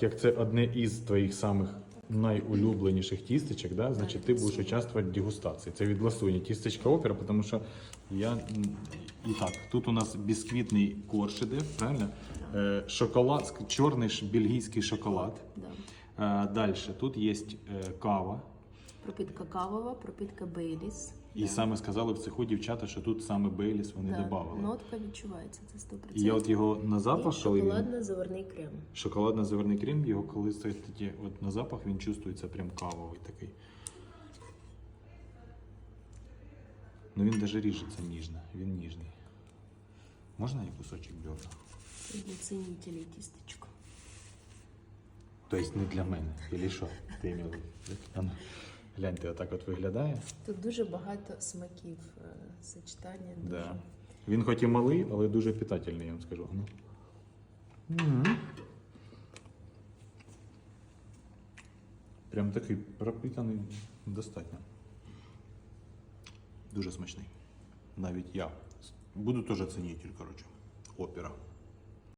Як це одне із твоїх самих найулюбленіших тістечок, да? значить ти будеш участвувати в дегустації. Це від ласуні тістечка опера, тому що я. І так, тут у нас бісквітний корж іде, правильно? Е, шоколад, чорний бельгійський шоколад. Е, далі тут є е, кава. Пропитка кавова, пропитка Бейліс. І саме сказали в цеху дівчата, що тут саме Бейліс вони Да, додавали. Нотка відчувається, це 100%. І я от його на запах, коли він шоколадно-заварний крем. шоколадно-заварний крем, його коли тоді, от на запах він чувствується прям кавовий такий. Ну він навіть ріжеться ніжно, він ніжний. Можна я кусочок дерну? Для цінителей тістечко. Тобто не для мене. Или що? Ти імела? Гляньте, отак от виглядає. Тут дуже багато смаків е, сочетання. Дуже. Да. Він хоч і малий, але дуже питательний, я вам скажу. Ну. Прям такий пропитаний достатньо. Дуже смачний. Навіть я. Буду теж цінитель, коротше. Опера.